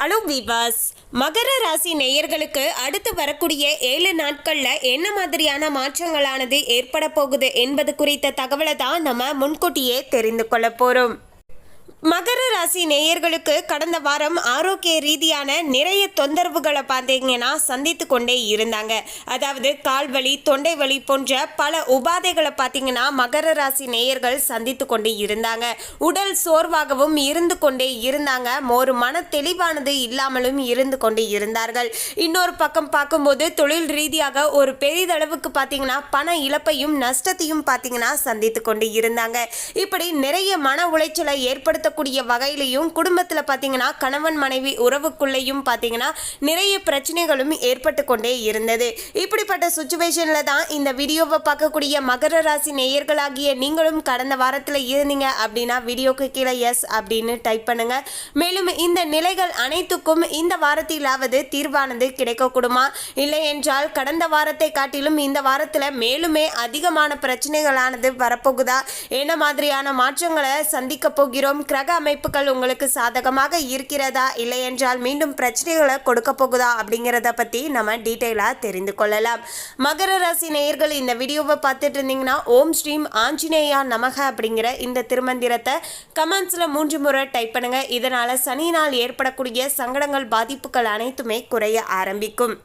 Hello விவாஸ் மகர ராசி நேயர்களுக்கு அடுத்து வரக்கூடிய ஏழு நாட்களில் என்ன மாதிரியான மாற்றங்களானது ஏற்பட போகுது என்பது குறித்த தகவலை தான் நம்ம முன்கூட்டியே தெரிந்து கொள்ள போகிறோம் மகர ராசி நேயர்களுக்கு கடந்த வாரம் ஆரோக்கிய ரீதியான நிறைய தொந்தரவுகளை பார்த்தீங்கன்னா சந்தித்து கொண்டே இருந்தாங்க. அதாவது கால் வலி தொண்டை வலி போன்ற பல உபாதைகளை பார்த்தீங்கன்னா மகர ராசி நேயர்கள் சந்தித்து கொண்டே இருந்தாங்க. உடல் சோர்வாகவும் இருந்து கொண்டே இருந்தாங்க. ஒரு மன தெளிவானது இல்லாமலும் இருந்து கொண்டே இருந்தார்கள். இன்னொரு பக்கம் பார்க்கும்போது தொழில் ரீதியாக ஒரு பெரிதளவுக்கு பார்த்தீங்கன்னா பண இழப்பையும் நஷ்டத்தையும் பார்த்தீங்கன்னா சந்தித்து கொண்டு இருந்தாங்க. இப்படி நிறைய மன உளைச்சலை ஏற்படுத்தக்கூடிய வகையிலையும் குடும்பத்தில் பார்த்தீங்கன்னா கணவன் மனைவி உறவுக்குள்ளேயும் பார்த்தீங்கன்னா நிறைய பிரச்சனைகளும் ஏற்பட்டு கொண்டே இருந்தது. இப்படிப்பட்ட சுச்சுவேஷனில் தான் இந்த வீடியோவை பார்க்கக்கூடிய மகர ராசி நேயர்களாகிய நீங்களும் கடந்த வாரத்தில் இருந்தீங்க அப்படின்னா வீடியோக்கு கீழே எஸ் அப்படின்னு டைப் பண்ணுங்க. மேலும் இந்த நிலைகள் அனைத்துக்கும் இந்த வாரத்திலாவது தீர்வானது கிடைக்கக்கூடுமா? இல்லை என்றால் கடந்த வாரத்தை காட்டிலும் இந்த வாரத்தில் மேலுமே அதிகமான பிரச்சனைகளானது வரப்போகுதா? என்ன மாதிரியான மாற்றங்களை சந்திக்க போகிறோம்? கிரக அமைப்புகள் உங்களுக்கு சாதகமாக இருக்கிறதா இல்லை என்றால் மீண்டும் பிரச்சனைகளை கொடுக்க போகுதா அப்படிங்கிறத பற்றி நம்ம டீட்டெயிலாக தெரிந்து கொள்ளலாம். மகர ராசி நேயர்கள் இந்த வீடியோவை பார்த்துட்டு இருந்தீங்கன்னா ஓம் ஸ்ரீம் ஆஞ்சநேயா நமக அப்படிங்கிற இந்த திருமந்திரத்தை கமெண்ட்ஸில் மூன்று முறை டைப் பண்ணுங்க. இதனால் சனியினால் ஏற்படக்கூடிய சங்கடங்கள் பாதிப்புகள் அனைத்துமே குறைய ஆரம்பிக்கும்.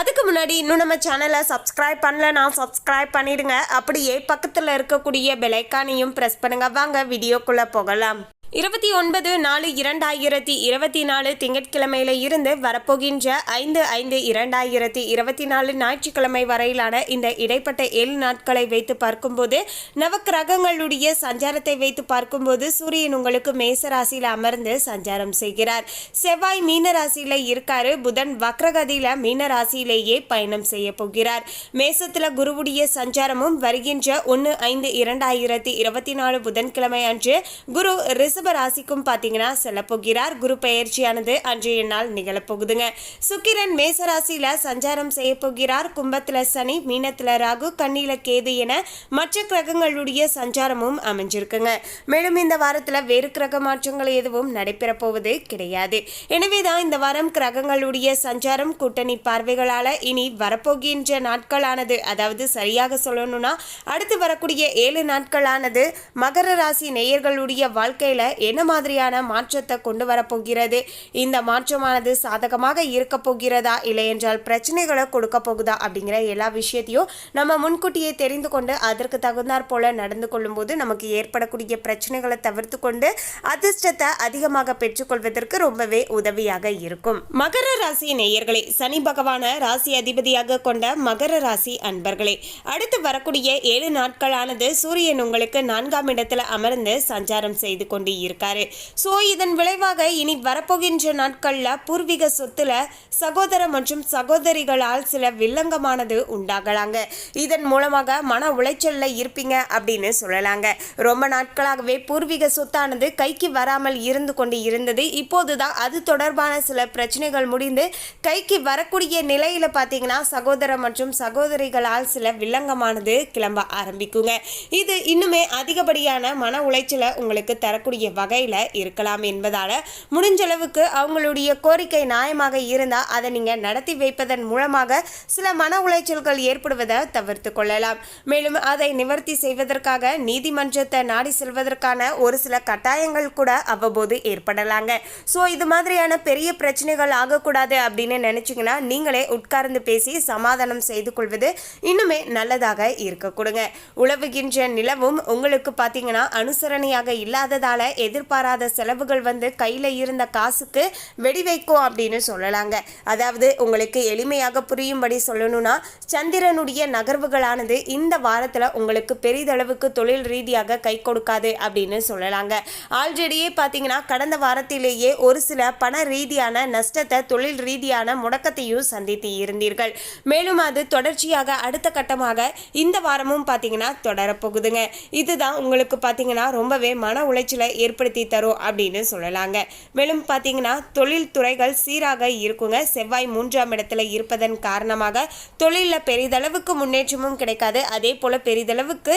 அதுக்கு முன்னாடி இன்னும் நம்ம சேனலை சப்ஸ்கிரைப் பண்ணலனா சப்ஸ்கிரைப் பண்ணிடுங்க. அப்படியே பக்கத்தில் இருக்கக்கூடிய பெலைக்கானையும் ப்ரெஸ் பண்ணுங்க. வாங்க வீடியோக்குள்ளே போகலாம். இருபத்தி ஒன்பது நாலு இரண்டாயிரத்தி இருபத்தி நாலு திங்கட்கிழமையில இருந்து வரப்போகின்ற ஐந்து ஐந்து இரண்டாயிரத்தி இருபத்தி நாலு ஞாயிற்றுக்கிழமை வரையிலான இந்த இடைப்பட்ட ஏழு நாட்களை வைத்து பார்க்கும்போது நவக்கிரகங்களுடைய சஞ்சாரத்தை வைத்து பார்க்கும்போது சூரியன் உங்களுக்கு மேச ராசியில் அமர்ந்து சஞ்சாரம் செய்கிறார். செவ்வாய் மீன ராசியில இருக்காரு. புதன் வக்ரகதியில மீன ராசியிலேயே பயணம் செய்ய போகிறார். மேசத்துல குருவுடைய சஞ்சாரமும் வருகின்ற ஒன்று ஐந்து இரண்டாயிரத்தி இருபத்தி நாலு புதன்கிழமை அன்று குரு ரிஷப ராசிக்கும் பார்த்தீங்கன்னா செல்லப்போகிறார். குரு பெயர்ச்சியானது அன்றைய நாள் நிகழப்போகுதுங்க. சுக்கிரன் மேச ராசியில் சஞ்சாரம் செய்ய போகிறார் கும்பத்தில் சனி மீனத்தில் ராகு கண்ணில கேது என மற்ற கிரகங்களுடைய சஞ்சாரமும் அமைஞ்சிருக்குங்க. மேலும் இந்த வாரத்தில் வேறு கிரக மாற்றங்கள் எதுவும் நடைபெற போவது கிடையாது. எனவே தான் இந்த வாரம் கிரகங்களுடைய சஞ்சாரம் கூட்டணி பார்வைகளால் இனி வரப்போகின்ற நாட்களானது அதாவது சரியாக சொல்லணும்னா அடுத்து வரக்கூடிய ஏழு நாட்களானது மகர ராசி நேயர்களுடைய வாழ்க்கையில என்ன மாதிரியான மாற்றத்தை கொண்டு வரப்போகிறது? இந்த மாற்றமானது சாதகமாக இருக்க போகிறதா? இல்லை என்றால் பிரச்சனைகளை கொடுக்க போகுதா? அப்படிங்கிற எல்லா விஷயத்தையும் நம்ம முன்கூட்டியே தெரிந்து கொண்டு அதற்கு தகுந்தாற் போல நடந்து கொள்ளும்போது நமக்கு ஏற்படக்கூடிய பிரச்சனைகளை தவிர்த்து கொண்டு அதிர்ஷ்டத்தை அதிகமாக பெற்றுக்கொள்வதற்கு ரொம்பவே உதவியாக இருக்கும். மகர ராசி நேயர்களே சனி பகவான ராசி அதிபதியாக கொண்ட மகர ராசி அன்பர்களே அடுத்து வரக்கூடிய ஏழு நாட்களானது சூரியன் உங்களுக்கு நான்காம் இடத்துல அமர்ந்து சஞ்சாரம் செய்து கொண்டு இருக்காரு. ஸோ இதன் விளைவாக இனி வரப்போகின்ற நாட்களில் பூர்வீக சொத்துல சகோதர மற்றும் சகோதரிகளால் சில வில்லங்கமானது உண்டாகலாங்க. இதன் மூலமாக மன உளைச்சல்ல இருப்பீங்க அப்படின்னு சொல்லலாங்க. ரொம்ப நாட்களாகவே பூர்வீக சொத்தானது கைக்கு வராமல் இருந்து கொண்டு இருந்தது. இப்போதுதான் அது தொடர்பான சில பிரச்சனைகள் முடிந்து கைக்கு வரக்கூடிய நிலையில பார்த்தீங்கன்னா சகோதர மற்றும் சகோதரிகளால் சில வில்லங்கமானது கிளம்ப ஆரம்பிக்குங்க. இது இன்னுமே அதிகப்படியான மன உளைச்சலை உங்களுக்கு தரக்கூடிய வகையில் இருக்கலாம் என்பதால் முடிஞ்ச அளவுக்கு அவங்களுடைய கோரிக்கை நியாயமாக இருந்தால் அதை நீங்கள் நடத்தி வைப்பதன் மூலமாக சில மன உளைச்சல்கள் ஏற்படுவதை தவிர்த்து கொள்ளலாம். மேலும் அதை நிவர்த்தி செய்வதற்காக நீதிமன்றத்தை நாடி செல்வதற்கான ஒரு சில கட்டாயங்கள் கூட அவ்வப்போது ஏற்படலாங்க. ஸோ இது மாதிரியான பெரிய பிரச்சனைகள் ஆகக்கூடாது அப்படின்னு நினச்சிங்கன்னா நீங்களே உட்கார்ந்து பேசி சமாதானம் செய்து கொள்வது இன்னுமே நல்லதாக இருக்க கொடுங்க. உழவுகின்ற நிலவும் உங்களுக்கு பார்த்தீங்கன்னா அனுசரணையாக இல்லாததால எதிர்பாராத செலவுகள் வந்து கையில் இருந்த காசுக்கு வெடி வைக்கும் அப்படின்னு சொல்லலாங்க. அதாவது உங்களுக்கு எளிமையாக புரியும்படி சொல்லணும்னா சந்திரனுடைய நகர்வுகளானது இந்த வாரத்தில் உங்களுக்கு பெரிதளவுக்கு தொழில் ரீதியாக கை கொடுக்காது அப்படின்னு சொல்லலாங்க. ஆல்ரெடியே பார்த்தீங்கன்னா கடந்த வாரத்திலேயே ஒரு சில பண ரீதியான நஷ்டத்தை தொழில் ரீதியான முடக்கத்தையும் சந்தித்து இருந்தீர்கள். மேலும் அது தொடர்ச்சியாக அடுத்த கட்டமாக இந்த வாரமும் பார்த்தீங்கன்னா தொடரப்போகுதுங்க. இதுதான் உங்களுக்கு பார்த்தீங்கன்னா ரொம்பவே மன உளைச்சலை ஏற்படுத்தி தரும் அப்படின்னு சொல்லலாங்க. மேலும் பார்த்தீங்கன்னா தொழில் துறைகள் சீராக இருக்குங்க. செவ்வாய் மூன்றாம் இடத்துல இருப்பதன் காரணமாக தொழிலில் பெரிதளவுக்கு முன்னேற்றமும் கிடைக்காது. அதே போல் பெரிதளவுக்கு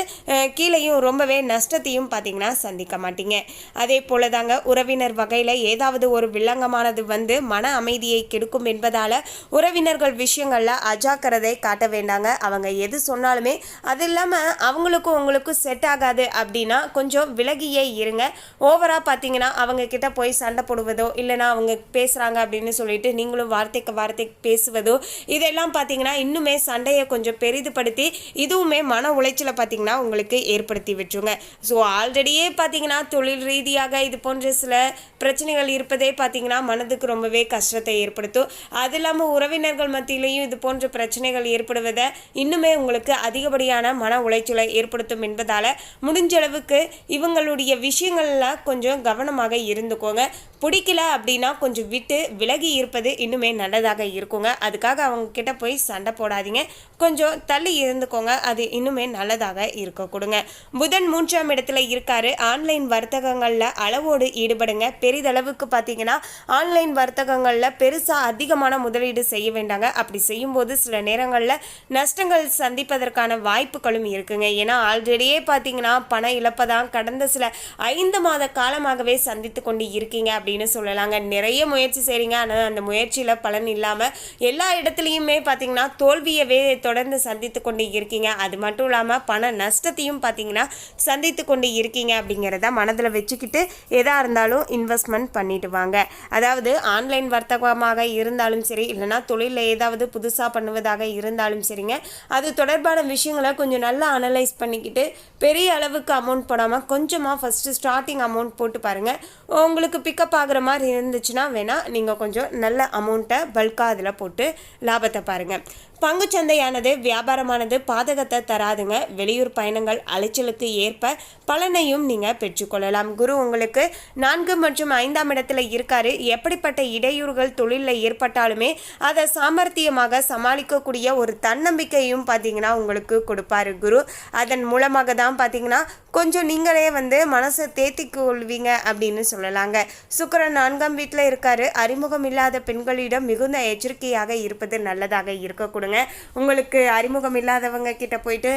கீழேயும் ரொம்பவே நஷ்டத்தையும் பார்த்தீங்கன்னா சந்திக்க மாட்டீங்க. அதே போல தாங்க உறவினர் வகையில் ஏதாவது ஒரு வில்லங்கமானது வந்து மன அமைதியை கெடுக்கும் என்பதால் உறவினர்கள் விஷயங்களில் அஜாக்கிரதை காட்ட வேண்டாங்க. அவங்க எது சொன்னாலுமே அது இல்லாமல் அவங்களுக்கும் உங்களுக்கும் செட் ஆகாது அப்படின்னா கொஞ்சம் விலகியே இருங்க. ஓவராக பார்த்தீங்கன்னா அவங்க கிட்ட போய் சண்டை போடுவதோ இல்லைனா அவங்க பேசுகிறாங்க அப்படின்னு சொல்லிட்டு நீங்களும் வார்த்தைக்கு வார்த்தைக்கு பேசுவதோ இதெல்லாம் பார்த்தீங்கன்னா இன்னுமே சண்டையை கொஞ்சம் பெரிதுபடுத்தி இதுவுமே மன உளைச்சலை பார்த்தீங்கன்னா உங்களுக்கு ஏற்படுத்தி விட்டுருங்க. ஸோ ஆல்ரெடியே பார்த்தீங்கன்னா தொழில் ரீதியாக இது போன்ற சில பிரச்சனைகள் இருப்பதே பார்த்தீங்கன்னா மனதுக்கு ரொம்பவே கஷ்டத்தை ஏற்படுத்தும். அது இல்லாமல் உறவினர்கள் மத்தியிலையும் இது போன்ற பிரச்சனைகள் ஏற்படுவதை இன்னுமே உங்களுக்கு அதிகப்படியான மன உளைச்சலை ஏற்படுத்தும் என்பதால் முடிஞ்ச அளவுக்கு இவங்களுடைய விஷயங்கள்லாம் கொஞ்சம் கவனமாக இருந்துக்கோங்க. பிடிக்கல அப்படின்னா கொஞ்சம் விட்டு விலகி இருப்பது இன்னுமே நல்லதாக இருக்குங்க. அதுக்காக அவங்க கிட்ட போய் சண்டை போடாதீங்க. கொஞ்சம் தள்ளி இருந்துக்கோங்க. அது இன்னுமே நல்லதாக இருக்க கொடுங்க. புதன் மூன்றாம் இடத்துல இருக்காரு. ஆன்லைன் வர்த்தகங்களில் அளவோடு ஈடுபடுங்க. பெரிதளவுக்கு பார்த்தீங்கன்னா ஆன்லைன் வர்த்தகங்களில் பெருசாக அதிகமான முதலீடு செய்ய வேண்டாங்க. அப்படி செய்யும்போது சில நேரங்களில் நஷ்டங்கள் சந்திப்பதற்கான வாய்ப்புகளும் இருக்குங்க. ஏன்னா ஆல்ரெடியே பார்த்தீங்கன்னா பண இழப்பதான் கடந்த சில ஐந்து மாத காலமாகவே சந்தித்து கொண்டு இருக்கீங்க அப்படின்னு சொல்லலாங்க. நிறைய முயற்சி செய்கிறீங்க ஆனால் அந்த முயற்சியில் பலன் இல்லாமல் எல்லா இடத்துலையுமே பார்த்தீங்கன்னா தோல்வியவே தொடர்ந்து சந்தித்து கொண்டு இருக்கீங்க. அது மட்டும் இல்லாமல் பண நஷ்டத்தையும் பார்த்தீங்கன்னா சந்தித்து கொண்டு இருக்கீங்க அப்படிங்கிறத மனதில் வச்சுக்கிட்டு எதாக இருந்தாலும் இன்வெஸ்ட்மெண்ட் பண்ணிட்டு வாங்க. அதாவது ஆன்லைன் வர்த்தகமாக இருந்தாலும் சரி இல்லைனா தொழிலில் ஏதாவது புதுசாக பண்ணுவதாக இருந்தாலும் சரிங்க. அது தொடர்பான விஷயங்களை கொஞ்சம் நல்லா அனலைஸ் பண்ணிக்கிட்டு பெரிய அளவுக்கு அமௌண்ட் போடாமல் கொஞ்சமாக ஃபஸ்ட்டு ஸ்டார்டிங் அமௌண்ட் போட்டு பாருங்கள் உங்களுக்கு பிக்கப் ஆகுற மாதிரி இருந்துச்சுன்னா வேணால் நீங்கள் கொஞ்சம் நல்ல அமௌண்ட்டை பல்காக அதில் போட்டு லாபத்தை பாருங்கள் பங்குச்சந்தையானது வியாபாரமானது பாதகத்தை தராதுங்க. வெளியூர் பயணங்கள் அலைச்சலுக்கு ஏற்ப பலனையும் நீங்கள் பெற்றுக்கொள்ளலாம். குரு உங்களுக்கு நான்கு மற்றும் ஐந்தாம் இடத்துல இருக்காரு. எப்படிப்பட்ட இடையூறுகள் தொழிலில் ஏற்பட்டாலுமே அதை சாமர்த்தியமாக சமாளிக்கக்கூடிய ஒரு தன்னம்பிக்கையும் பார்த்தீங்கன்னா உங்களுக்கு கொடுப்பாரு குரு. அதன் மூலமாக தான் பார்த்தீங்கன்னா கொஞ்சம் நீங்களே வந்து மனசை தேத்திக் கொள்வீங்க அப்படின்னு சொல்லலாங்க. சுக்கிரன் நான்காம் வீட்டில் இருக்காரு. அறிமுகம் இல்லாத பெண்களிடம் மிகுந்த எச்சரிக்கையாக இருப்பது நல்லதாக இருக்க கொடுங்க உங்களுக்கு அறிமுகம் இல்லாதவங்க கிட்ட போயிட்டு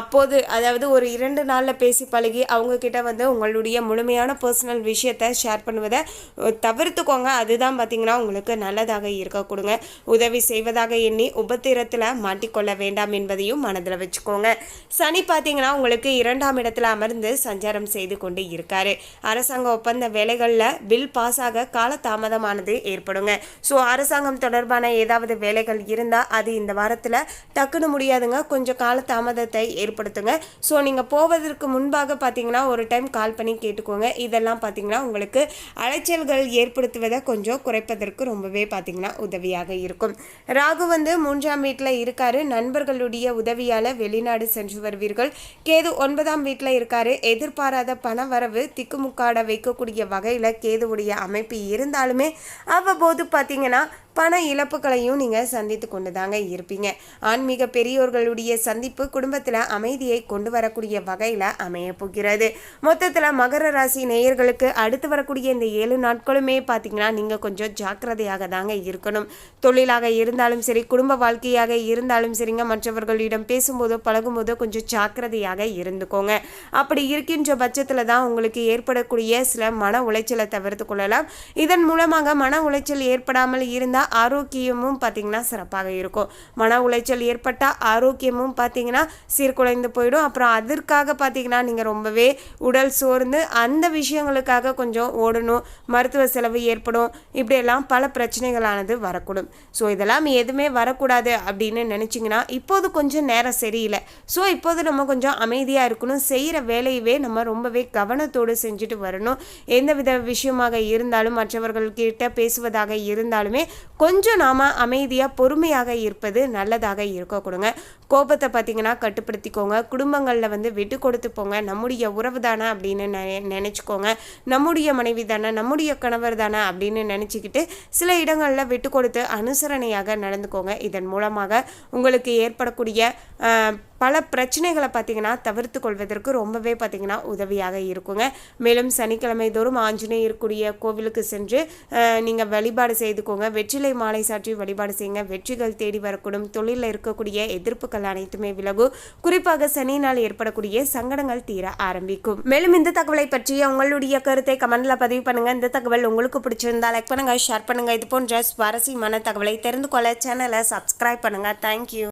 அப்போது அதாவது ஒரு இரண்டு நாளில் பேசி பழகி அவங்க கிட்ட வந்து உங்களுடைய முழுமையான பர்சனல் விஷயத்தை ஷேர் பண்ணுவதை தவிர்த்துக்கோங்க. அதுதான் பார்த்தீங்கன்னா உங்களுக்கு நல்லதாக இருக்க கொடுங்க. உதவி செய்வதாக எண்ணி உபத்திரத்தில் மாட்டிக்கொள்ள வேண்டாம் என்பதையும் மனதில் வச்சுக்கோங்க. சனி பார்த்தீங்கன்னா உங்களுக்கு இரண்டாம் இடத்துல அமர்ந்து சஞ்சாரம் செய்து கொண்டு இருக்காரு. அரசாங்க ஒப்பந்த வேலைகளில் பில் பாஸ் ஆக காலதாமதமானது ஏற்படுங்க. ஸோ அரசாங்கம் தொடர்பான ஏதாவது வேலைகள் இருந்தால் அது இந்த வாரத்தில் டக்குன்னு முடியாதுங்க. கொஞ்சம் கால தாமதத்தை ஏற்படுத்துங்க. ஸோ நீங்கள் போவதற்கு முன்பாக பார்த்தீங்கன்னா ஒரு டைம் கால் பண்ணி கேட்டுக்கோங்க. இதெல்லாம் பார்த்தீங்கன்னா உங்களுக்கு அலைச்சல்கள் ஏற்படுத்துவதை கொஞ்சம் குறைப்பதற்கு ரொம்பவே பார்த்தீங்கன்னா உதவியாக இருக்கும். ராகு வந்து மூன்றாம் வீட்டில் இருக்காரு. நண்பர்களுடைய உதவியால் வெளிநாடு சென்று வருவீர்கள். கேது ஒன்பதாம் வீட்டில் இருக்காரு. எதிர்பாராத பண வரவு திக்குமுக்காட வைக்கக்கூடிய வகையில் கேதுவுடைய அமைப்பு இருந்தாலுமே அவ்வப்போது பார்த்தீங்கன்னா பண இழப்புகளையும் நீங்கள் சந்தித்து கொண்டு தாங்க இருப்பீங்க. ஆன்மீக பெரியோர்களுடைய சந்திப்பு குடும்பத்தில் அமைதியை கொண்டு வரக்கூடிய வகையில் அமைய போகிறது. மொத்தத்தில் மகர ராசி நேயர்களுக்கு அடுத்து வரக்கூடிய இந்த ஏழு நாட்களுமே பார்த்தீங்கன்னா நீங்கள் கொஞ்சம் ஜாக்கிரதையாக தாங்க இருக்கணும். தொழிலாக இருந்தாலும் சரி குடும்ப வாழ்க்கையாக இருந்தாலும் சரிங்க மற்றவர்களிடம் பேசும்போதோ பழகும்போதோ கொஞ்சம் ஜாக்கிரதையாக இருந்துக்கோங்க. அப்படி இருக்கின்ற பட்சத்தில் தான் உங்களுக்கு ஏற்படக்கூடிய சில மன உளைச்சலை தவிர்த்து கொள்ளலாம். இதன் மூலமாக மன உளைச்சல் ஏற்படாமல் இருந்தால் ஆரோக்கியமும் பார்த்தீங்கன்னா சிறப்பாக இருக்கும். மன உளைச்சல் ஏற்பட்டால் ஆரோக்கியமும் பார்த்தீங்கன்னா சீர்குலைந்து போயிடும். அப்புறம் அதற்காக பார்த்தீங்கன்னா நீங்கள் ரொம்பவே உடல் சோர்ந்து அந்த விஷயங்களுக்காக கொஞ்சம் ஓடணும். மருத்துவ செலவு ஏற்படும். இப்படியெல்லாம் பல பிரச்சனைகளானது வரக்கூடும். ஸோ இதெல்லாம் எதுவுமே வரக்கூடாது அப்படின்னு நினச்சிங்கன்னா இப்போது கொஞ்சம் நேரம் சரியில்லை. ஸோ இப்போது நம்ம கொஞ்சம் அமைதியாக இருக்கணும். செய்கிற வேலையவே நம்ம ரொம்பவே கவனத்தோடு செஞ்சுட்டு வரணும். எந்த வித விஷயமாக இருந்தாலும் மற்றவர்கள்கிட்ட பேசுவதாக இருந்தாலுமே கொஞ்சம் நாம் அமைதியாக பொறுமையாக இருப்பது நல்லதாக இருக்க கொடுங்க. கோபத்தை பார்த்தீங்கன்னா கட்டுப்படுத்திக்கோங்க. குடும்பங்களில் வந்து விட்டு கொடுத்து போங்க. நம்முடைய உறவு தானே அப்படின்னு நெ- நினச்சிக்கோங்க. நம்முடைய மனைவி தானே நம்முடைய கணவர் தானே அப்படின்னு நினச்சிக்கிட்டு சில இடங்களில் விட்டு கொடுத்து அனுசரணையாக நடந்துக்கோங்க. இதன் மூலமாக உங்களுக்கு ஏற்படக்கூடிய பல பிரச்சனைகளை பார்த்தீங்கன்னா தவிர்த்து கொள்வதற்கு ரொம்பவே பார்த்தீங்கன்னா உதவியாக இருக்குங்க. மேலும் சனிக்கிழமை தோறும் ஆஞ்சநேயருக்குரிய கோவிலுக்கு சென்று நீங்கள் வழிபாடு செய்துக்கோங்க. வெற்றிலை மாலை சாற்றி வழிபாடு செய்யுங்க. வெற்றிகள் தேடி வரக்கூடும். தொழிலில் இருக்கக்கூடிய எதிர்ப்பு எதிர்ப்புகள் அனைத்துமே விலகும் குறிப்பாக சனியினால் ஏற்படக்கூடிய சங்கடங்கள் தீர ஆரம்பிக்கும். மேலும் இந்த தகவலை பற்றிய உங்களுடைய கருத்தை கமெண்ட்ல பதிவு பண்ணுங்க. இந்த தகவல் உங்களுக்கு பிடிச்சிருந்தா லைக் பண்ணுங்க ஷேர் பண்ணுங்க. இது போன்ற சுவாரஸ்யமான தகவலை தெரிந்து கொள்ள சேனலை சப்ஸ்கிரைப் பண்ணுங்க. தேங்க்யூ